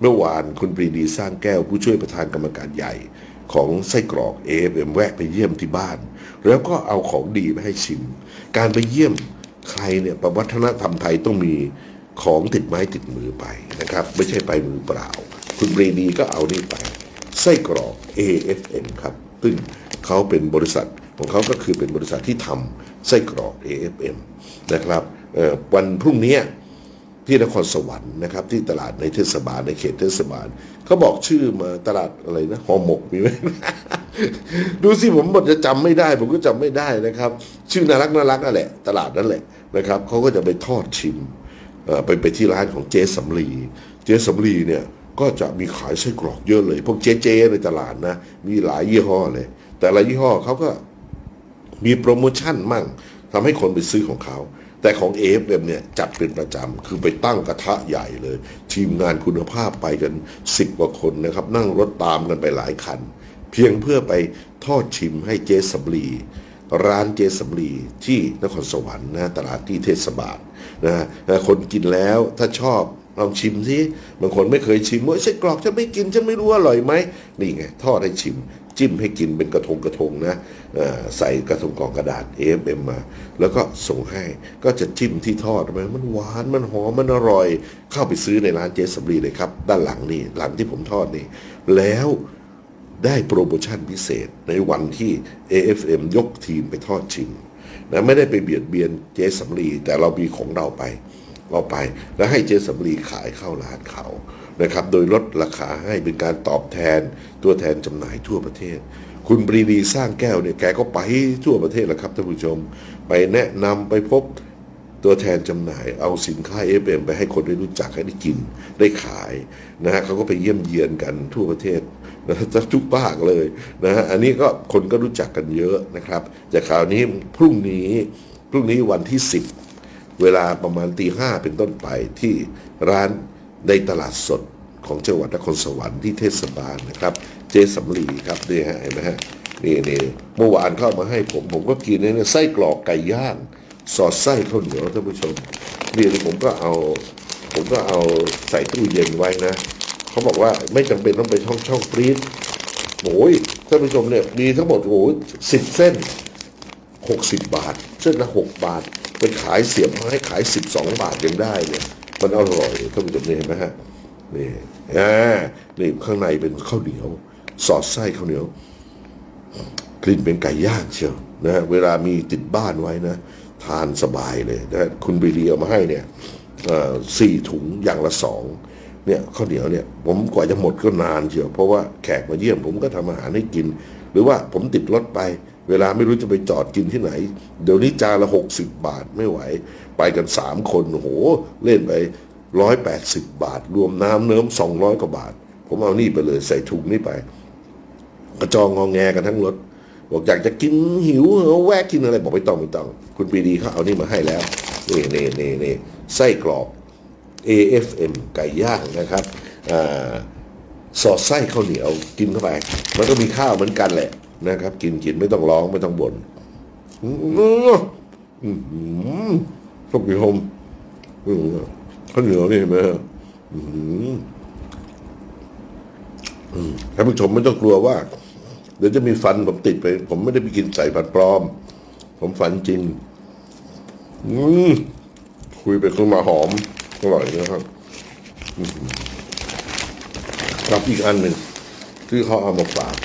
เมื่อวานคุณปรีดีสร้างแก้วผู้ช่วยประธานกรรมการใหญ่ ของไส้กรอกเอฟเอ็มแวะไปเยี่ยมที่บ้าน แล้วก็เอาของดีไปให้ชิม การไปเยี่ยมใครเนี่ยประวัฒนธรรมไทยต้องมีของติดไม้ติดมือไปนะครับ ไม่ใช่ไปมือเปล่า คุณปรีดีก็เอานี่ไปไส้กรอก AFM ครับ ซึ่งเขาเป็นบริษัทของเขาก็คือเป็นบริษัทที่ทำไส้กรอก AFM นะครับวันพรุ่งนี้ ที่นครสวรรค์นะครับ ที่ตลาดในเทศบาลในเขตเทศบาลเขาบอกชื่อมาตลาดอะไรนะหอหมกมีไหมดูสิผมบทจะจำไม่ได้ ผมก็จำไม่ได้นะครับ ชื่อน่ารักน่ารักนั่นแหละ ตลาดนั่นแหละนะครับเขาก็จะไปทอดชิมไปไปที่ร้านของเจ๊สำลีเจ๊สำลีเนี่ยก็จะมีขายไส้กรอกเยอะเลยพวกเจ๊เจในตลาดนะ มีหลายยี่ห้อเลย แต่ละยี่ห้อเขาก็มีโปรโมชั่นมั่งทำให้คนไปซื้อของเขา แต่ของ AFM เนี่ยจัดเป็นประจำ คือไปตั้งกระทะใหญ่เลย ทีมงานคุณภาพไปกัน 10 กว่าคนนะครับ นั่งรถตามกันไปหลายคัน เพียงเพื่อไปทอดชิมให้เจสำลีร้านเจสำลีที่นครสวรรค์นะตลาดที่เทศบาลนะคนกินแล้วถ้าชอบลองชิมสิบางคนไม่เคยชิมว่าไส้กรอกฉันไม่กินฉันไม่รู้ว่าอร่อยไหมนี่ไงทอดให้ชิม จิ้มให้กินเป็นกระทงกระทงนะใส่กระทงกล่องกระดาษ AFM มา แล้วก็ส่งให้ก็จะจิ้มที่ทอดมันมันหวานมันหอมมันอร่อย เข้าไปซื้อในร้านเจสำลีเลยครับ ด้านหลังนี่หลังที่ผมทอดนี่ แล้วได้โปรโมชั่นพิเศษในวันที่ AFM ยกทีมไปทอดชิมนะไม่ได้ไปเบียดเบียนเจสำลีแต่เรามีของเราไปเอาไป แล้วให้เจสำลีขายเข้าร้านเขา นะครับ โดยลดราคาให้เป็นการตอบแทนตัวแทนจำหน่ายทั่วประเทศ คุณปรีดีสร้างแก้วเนี่ยแกก็ไปทั่วประเทศแหละครับท่านผู้ชม ไปแนะนำไปพบตัวแทนจำหน่ายเอาสินค้าเอฟเอ็มไปให้คนได้รู้จักให้ได้กินได้ขายนะฮะเขาก็ไปเยี่ยมเยียนกันทั่วประเทศนะจะทุกภาคเลยนะฮะอันนี้ก็คนก็รู้จักกันเยอะนะครับแต่คราวนี้พรุ่งนี้พรุ่งนี้วันที่ 10 เวลาประมาณตีห้าเป็นต้นไปที่ร้านในตลาดสด ของจังหวัดนครสวรรค์ที่เทศบาลนะครับ เจสำลีครับนี่ฮะเห็นไหมฮะนี่นี่เมื่อวานเข้ามาให้ผมผมก็กินเนี่ยไส้กรอกไก่ย่างสอดไส้ข้าวเหนียวท่านผู้ชมนี่ผมก็เอาผมก็เอาใส่ตู้เย็นไว้นะเขาบอกว่าไม่จำเป็นต้องไปช่องช่องฟรีซโอ้ยท่านผู้ชมเนี่ยมีทั้งหมดโอ้ยสิบเส้นหกสิบบาท เส้นละหกบาทไปขายเสียบไม้ขายสิบสองบาทยังได้เนี่ยมันอร่อยท่านผู้ชมนี่เห็นไหมฮะ นี่อ่านี่ข้างในเป็นข้าวเหนียว สอดไส้ข้าวเหนียวกลิ่นเป็นไก่ย่างเชียวนะฮะเวลามีติดบ้านไว้นะ ทานสบายเลยนะคุณบีเรียมาให้เนี่ยสี่ถุงอย่างละสองเนี่ยข้าวเหนียวเนี่ยผมกว่าจะหมดก็นานเชียวเพราะว่าแขกมาเยี่ยมผมก็ทำอาหารให้กิน หรือว่าผมติดรถไป เวลาไม่รู้จะไปจอดกินที่ไหน เดี๋ยวนี้จานละหกสิบบาทไม่ไหว ไปกันสามคนโอ้โหเล่นไป ร้อยแปดสิบบาท รวมน้ำเนิ้มสองร้อยกว่าบาท ผมเอานี่ไปเลยใส่ถุงนี่ไป กระจองงองแงกันทั้งรถ บอกอยากจะกินหิวเอแวะกินอะไรบอกไม่ต้องไม่ต้อง คุณปีดีเขาเอานี่มาให้แล้วนี่นี่นี่นี่ไส้กรอก AFM ไก่ย่างนะครับอ่าสอดไส้ข้าวเหนียวกินเข้าไป มันก็มีข้าวเหมือนกันแหละนะครับ กินกินไม่ต้องร้องไม่ต้องบ่นอื้อหืออื้อหือท่านผู้ชมอื้อหือ ข้าวเหนียวนี่เห็นไหมฮะท่านผู้ชมไม่ต้องกลัวว่าเดี๋ยวจะมีฟันผมติดไป ผมไม่ได้ไปกินใส่ฟันปลอม ผมฟันจริงอืมคุยไปคุยมาหอมอร่อยนะครับกับอีกอันหนึ่งที่เขาเอามาฝาก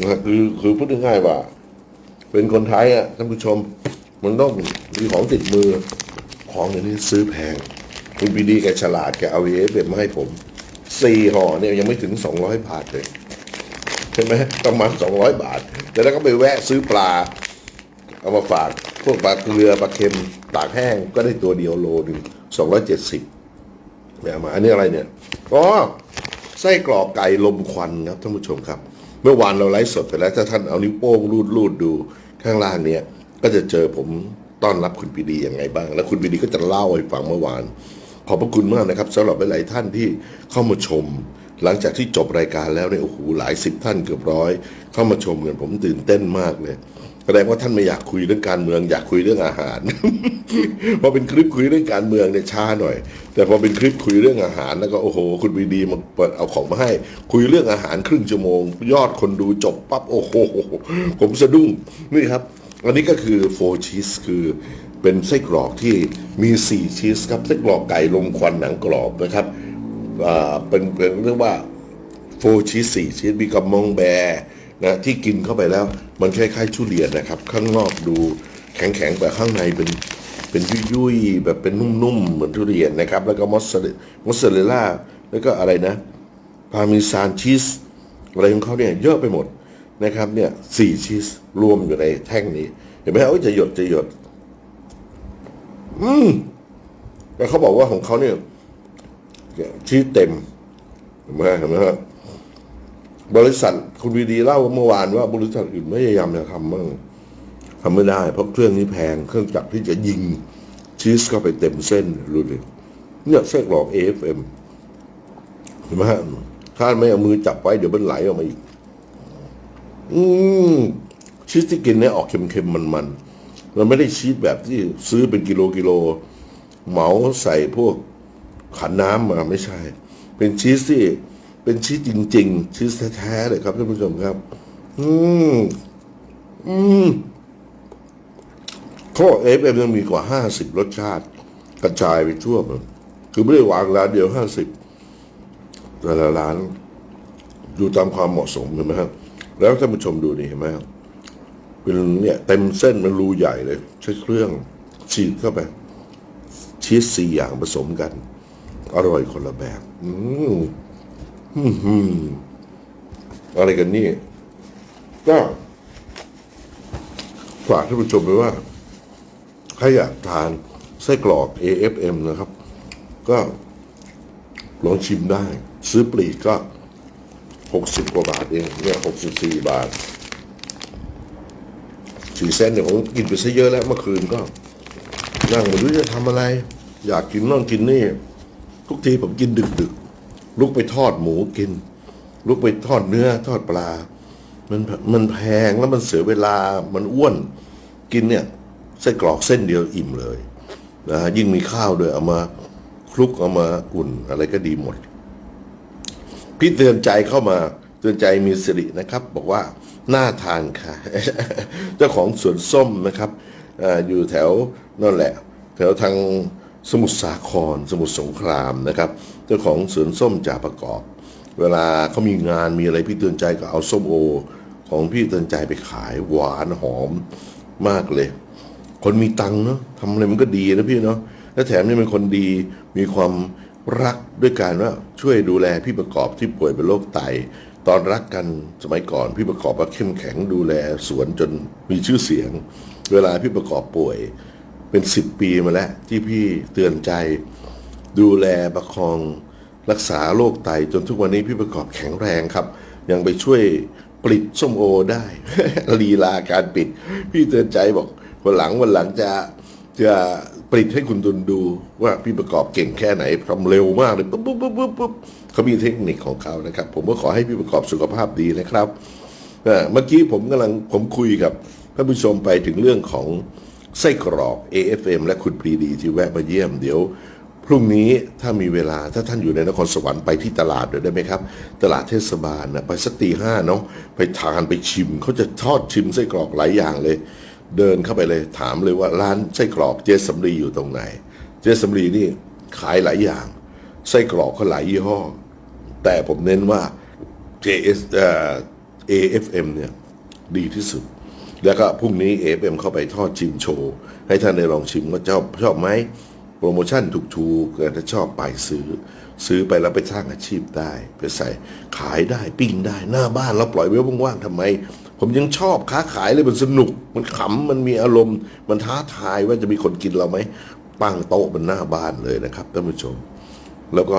นะฮะคือคือพูดง่ายๆว่า เป็นคนไทยอะท่านผู้ชม มันต้องมีของติดมือ ของอย่างนี้ซื้อแพง คุณปีดีแกฉลาดแกเอาเอฟเมาให้ผมสี่ห่อเนี่ยยังไม่ถึงสองร้อยบาทเลยใช่ไหมประมาณสองร้อยบาทแต่แล้วก็ไปแวะซื้อปลา เอามาฝากพวกปลาเกลือปลาเค็มตากแห้งก็ได้ตัวเดียวโลหนึ่งสองร้อยเจ็ดสิบเนี่ยมาอันนี้อะไรเนี่ยอ๋อไส้กรอกไก่ลมควันครับท่านผู้ชมครับ เมื่อวานเราไลฟ์สดไปแล้ว ถ้าท่านเอานิ้วโป้งรูดรูดดูข้างล่างเนี่ยก็จะเจอผมต้อนรับคุณปีดียังไงบ้าง แล้วคุณปีดีก็จะเล่าให้ฟังเมื่อวาน ขอบพระคุณมากนะครับสำหรับหลาย ๆ ท่านที่เข้ามาชม หลังจากที่จบรายการแล้วเนี่ยโอ้โหหลายสิบท่านเกือบร้อย เข้ามาชมกันผมตื่นเต้นมากเลยแสดงว่าท่านไม่อยากคุยเรื่องการเมือง อยากคุยเรื่องอาหาร พอเป็นคลิปคุยเรื่องการเมืองเนี่ยช้าหน่อย แต่พอเป็นคลิปคุยเรื่องอาหารแล้วก็โอ้โห คุณวีดีมาเปิดเอาของมาให้ คุยเรื่องอาหารครึ่งชั่วโมง ยอดคนดูจบปั๊บโอ้โหผมสะดุ้งนี่ครับ อันนี้ก็คือโฟชีสคือ เป็นไส้กรอกที่มี 4 ชีสครับไส้กรอกไก่ลมควันหนังกรอบนะครับเป็นเป็นเรียกว่าโฟชีสสี่ชีสมีกับมองแบร์นะที่กินเข้าไปแล้ว มันคล้ายๆชุเรียนนะครับ ข้างนอกดูแข็งๆแต่ข้างในเป็นเป็นยุ่ยๆแบบเป็นนุ่มๆ เหมือนทุเรียนนะครับ แล้วก็มอสเรมอสซาเรลล่าแล้วก็อะไรนะพาร์เมซานชีสอะไรของเขาเนี่ยเยอะไปหมดนะครับเนี่ยสี่ชีสรวมอยู่ในแท่งนี้ เห็นไหมฮะจะหยดจะหยด อืมแต่เขาบอกว่าของเขาเนี่ยชีสเต็มเห็นไหมเห็นไหมครับริษัทคุณวีดีเล่าเมื่อวานว่าบริษัทอื่นไม่พยายามจะทำบ้างทำไม่ได้ เพราะเครื่องนี้แพง เครื่องจักรที่จะยิงชีสเข้าไปเต็มเส้นดูดิเนี่ยไส้กรอก AFM เห็นไหมฮะถ้าไม่เอามือจับไว้เดี๋ยวมันไหลออกมาอีก อืมชีสที่กินเนี่ยออกเค็มๆมันๆ มันไม่ได้ชีสแบบที่ซื้อเป็นกิโลกิโล เหมาใส่พวกขันน้ำมาไม่ใช่ เป็นชีสที่เป็นชีสจริง ๆ ชีสแท้ๆเลยครับท่านผู้ชมครับ อืมอืมเขาบอกเอฟเอ็มยังมีกว่าห้าสิบรสชาติ กระจายไปทั่วคือไม่ได้วางร้านเดียวห้าสิบแต่ละร้านดูตามความเหมาะสมเห็นไหมครับ แล้วท่านผู้ชมดูนี่เห็นไหมครับ เป็นเนี่ยเต็มเส้นมันรูใหญ่เลย ใช้เครื่องฉีดเข้าไปชีสสี่อย่างผสมกัน อร่อยคนละแบบ อืมอืมอืมอะไรกันนี่ ก็ฝากท่านผู้ชมไปว่าถ้าอยากทานไส้กรอก AFM นะครับ ก็ลองชิมได้ ซื้อปลีกก็หกสิบกว่าบาทเอง เนี่ยหกสิบสี่บาท สี่เซนเนี่ยผมกินไปซะเยอะแล้วเมื่อคืนก็ นั่งไม่รู้จะทำอะไร อยากกินนั่นกินนี่ ทุกทีผมกินดึกดึกลุกไปทอดหมูกิน ลุกไปทอดเนื้อ ทอดปลา มันมันแพงแล้วมันเสียเวลามันอ้วนกินเนี่ยไส้กรอกเส้นเดียวอิ่มเลยนะฮะยิ่งมีข้าวด้วยเอามาคลุกเอามาอุ่นอะไรก็ดีหมด พี่เตือนใจเข้ามาเตือนใจมีสิรินะครับ บอกว่า น่าทานค่ะ เจ้าของสวนส้มนะครับออยู่แถวนั่นแหละ แถวทางสมุทรสาคร สมุทรสงครามนะครับ เจ้าของสวนส้มจ่าประกอบ เวลาเขามีงานมีอะไรพี่เตือนใจก็เอาส้มโอ ของพี่เตือนใจไปขายหวานหอมมากเลย คนมีตังเนาะทำอะไรมันก็ดีนะพี่เนาะและแถมยังเป็นคนดีมีความรักด้วยการว่าช่วยดูแลพี่ประกอบที่ป่วยเป็นโรคไต ตอนรักกันสมัยก่อนพี่ประกอบก็เข้มแข็งดูแลสวนจนมีชื่อเสียง เวลาพี่ประกอบป่วยเป็นสิบปีมาแล้ว ที่พี่เตือนใจ ดูแลประคองรักษาโรคไตจนทุกวันนี้พี่ประกอบแข็งแรงครับ ยังไปช่วยผลิตส้มโอได้ลีลาการปิด พี่เตือนใจบอกวันหลังวันหลังจะ จะผลิตให้คุณตุนดูว่าพี่ประกอบเก่งแค่ไหนทำเร็วมากเลยปุ๊บปุ๊บปุ๊บปุ๊บปุ๊บเขามีเทคนิคของเขานะครับ ผมก็ขอให้พี่ประกอบสุขภาพดีนะครับเอ่อเมื่อกี้ผมกำลังผมคุยกับท่านผู้ชมไปถึงเรื่องของไส้กรอก AFM และคุณปรีดีที่แวะมาเยี่ยมเดี๋ยว พรุ่งนี้ถ้ามีเวลาถ้าท่านอยู่ในนครสวรรค์ไปที่ตลาดด้วยได้ไหมครับ ตลาดเทศบาลนะไปสักตีห้าเนาะไปทานไปชิมเขาจะทอดชิมไส้กรอกหลายอย่างเลย เดินเข้าไปเลยถามเลยว่าร้านไส้กรอกเจสำลีอยู่ตรงไหน เจสำลีนี่ขายหลายอย่างไส้กรอกเขาหลายยี่ห้อ แต่ผมเน้นว่า JS เอ่อ AFM เนี่ยดีที่สุด แล้วก็พรุ่งนี้ AFM เข้าไปทอดชิมโชว์ ให้ท่านได้ลองชิมว่าชอบชอบไหมโปรโมชั่นถูกๆแต่ถ้าชอบไปซื้อ ซื้อไปแล้วไปสร้างอาชีพได้ ไปใส่ขายได้ปิ้งได้หน้าบ้านเราปล่อยไว้ว่างๆทำไม ผมยังชอบค้าขายเลยมันสนุก มันขำมันมีอารมณ์ มันท้าทายว่าจะมีคนกินเราไหมตั้งโต๊ะบนหน้าบ้านเลยนะครับท่านผู้ชม แล้วก็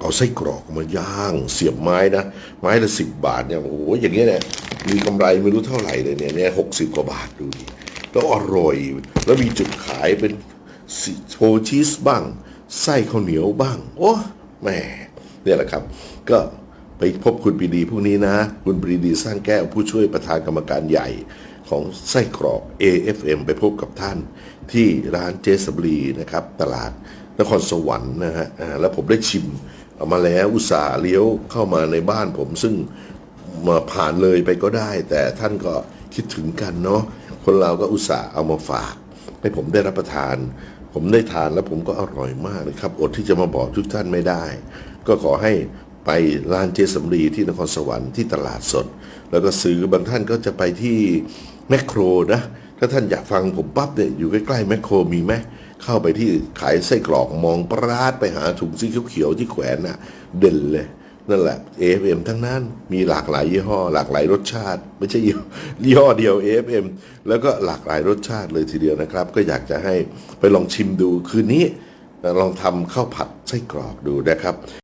เอาไส้กรอกมาย่างเสียบไม้นะไม้ละสิบบาทเนี่ยโอ้โหอย่างเงี้ยเนี่ยมีกำไรไม่รู้เท่าไหร่เลยเนี่ยเนี่ยหกสิบกว่าบาทดูดิแล้วอร่อย แล้วมีจุดขายเป็นโชชีสบ้าง ไส้ข้าวเหนียวบ้าง โอ้แหม่เนี่ยแหละครับ ก็ ไปพบคุณปรีดีพรุ่งนี้นะ คุณปรีดีสร้างแก้วผู้ช่วยประธานกรรมการใหญ่ของไส้กรอก AFM ไปพบกับท่านที่ร้านเจสำลีนะครับ ตลาดนครสวรรค์นะฮะแล้วผมได้ชิมเอามาแล้วอุตส่าห์เลี้ยวเข้ามาในบ้านผมซึ่งมาผ่านเลยไปก็ได้ แต่ท่านก็คิดถึงกันเนาะคนเราก็อุตส่าห์เอามาฝาก ให้ผมได้รับประทาน ผมได้ทานแล้วผมก็อร่อยมากเลยครับ อดที่จะมาบอกทุกท่านไม่ได้ ก็ขอให้ ไปร้านเจสำลีที่นครสวรรค์ที่ตลาดสด แล้วก็ซื้อบางท่านก็จะไปที่แมคโครนะ ถ้าท่านอยากฟังผมปั๊บเนี่ยอยู่ใกล้ๆแมคโครมีไหมเข้าไปที่ขายไส้กรอกมองปราดไปหาถุงสีเขียวๆที่แขวนน่ะ เด่นเลย นั่นแหละ AFM ทั้งนั้นมีหลากหลายยี่ห้อ หลากหลายรสชาติ ไม่ใช่ยี่ห้อยี่ห้อเดียว AFM แล้วก็หลากหลายรสชาติเลยทีเดียวนะครับ ก็อยากจะให้ไปลองชิมดูคืนนี้ลองทำข้าวผัดไส้กรอกดูนะครับ